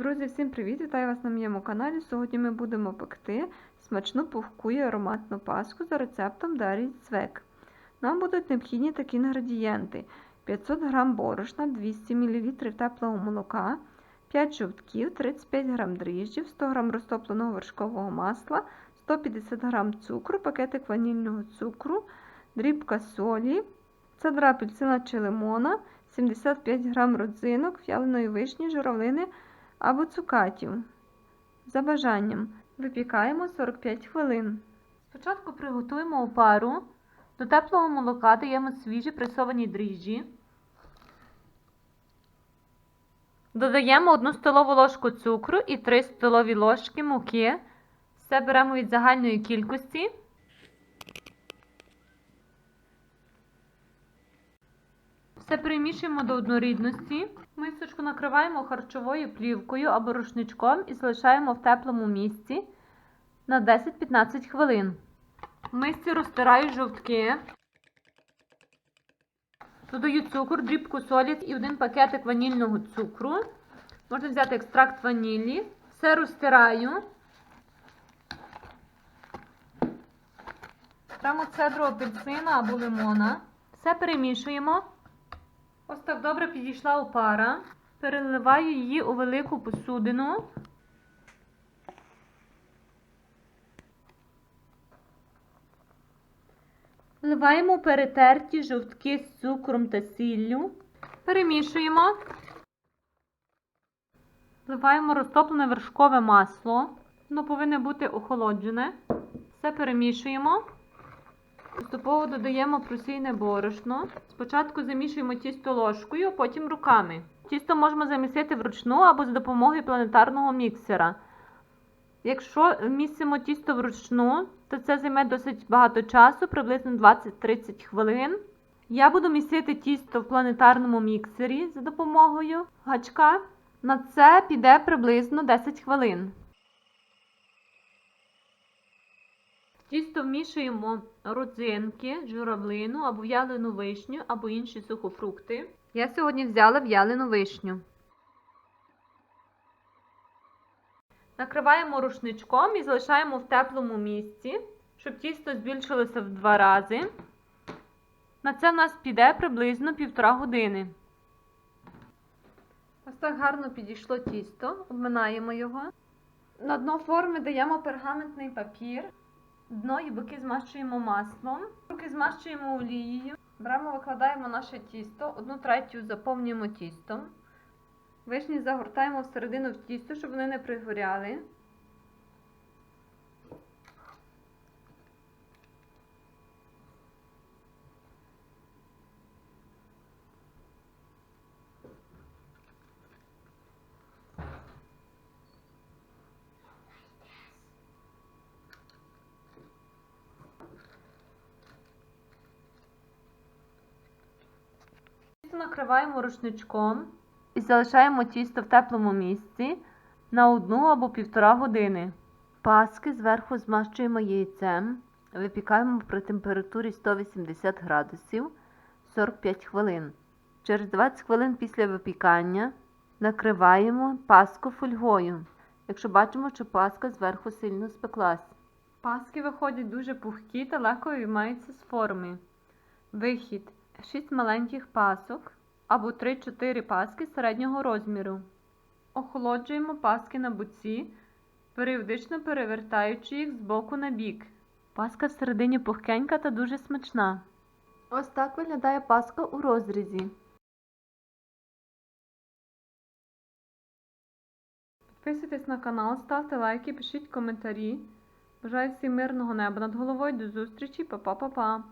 Друзі, всім привіт! Вітаю вас на моєму каналі. Сьогодні ми будемо пекти смачну пухку і ароматну паску за рецептом Дарії Цвек. Нам будуть необхідні такі інгредієнти: 500 г борошна, 200 мл теплого молока, 5 жовтків, 35 г дріжджів, 100 г розтопленого вершкового масла, 150 г цукру, пакетик ванільного цукру, дрібка солі, цедра апельсина чи лимона, 75 г родзинок, в'яленої вишні, журавлини або цукатів. За бажанням випікаємо 45 хвилин. Спочатку приготуємо опару. До теплого молока даємо свіжі пресовані дріжджі. Додаємо 1 столову ложку цукру і 3 столові ложки муки. Все беремо від загальної кількості. Все перемішуємо до однорідності. Мисочку накриваємо харчовою плівкою або рушничком і залишаємо в теплому місці на 10-15 хвилин. В мисці розтираю жовтки. Додаю цукор, дрібку солі і один пакетик ванільного цукру. Можна взяти екстракт ванілі. Все розтираю. Беремо цедру апельсина або лимона. Все перемішуємо. Ось так добре підійшла опара. Переливаю її у велику посудину. Вливаємо перетерті жовтки з цукром та сіллю. Перемішуємо. Вливаємо розтоплене вершкове масло. Воно повинне бути охолоджене. Все перемішуємо. Поступово додаємо просійне борошно. Спочатку замішуємо тісто ложкою, потім руками. Тісто можемо замісити вручну або за допомогою планетарного міксера. Якщо місимо тісто вручну, то це займе досить багато часу, приблизно 20-30 хвилин. Я буду місити тісто в планетарному міксері за допомогою гачка. На це піде приблизно 10 хвилин. Тісто вмішуємо родзинки, журавлину або в'ялену вишню, або інші сухофрукти. Я сьогодні взяла в'ялену вишню. Накриваємо рушничком і залишаємо в теплому місці, щоб тісто збільшилося в два рази. На це в нас піде приблизно півтора години. Ось так гарно підійшло тісто, обминаємо його. На дно форми даємо пергаментний папір. Дно і боки змащуємо маслом. Руки змащуємо олією. Беремо, викладаємо наше тісто, одну третю заповнюємо тістом. Вишні загортаємо всередину в тісто, щоб вони не пригоряли. Накриваємо рушничком і залишаємо тісто в теплому місці на одну або півтора години. Паски зверху змащуємо яйцем, випікаємо при температурі 180 градусів 45 хвилин. Через 20 хвилин після випікання накриваємо паску фольгою, якщо бачимо, що паска зверху сильно спеклась. Паски виходять дуже пухкі та легко виймаються з форми. Вихід 6 маленьких пасок або 3-4 паски середнього розміру. Охолоджуємо паски на боці, періодично перевертаючи їх з боку на бік. Паска всередині пухкенька та дуже смачна. Ось так виглядає паска у розрізі. Підписуйтесь на канал, ставте лайки, пишіть коментарі. Бажаю всім мирного неба над головою. До зустрічі, па-па-па-па!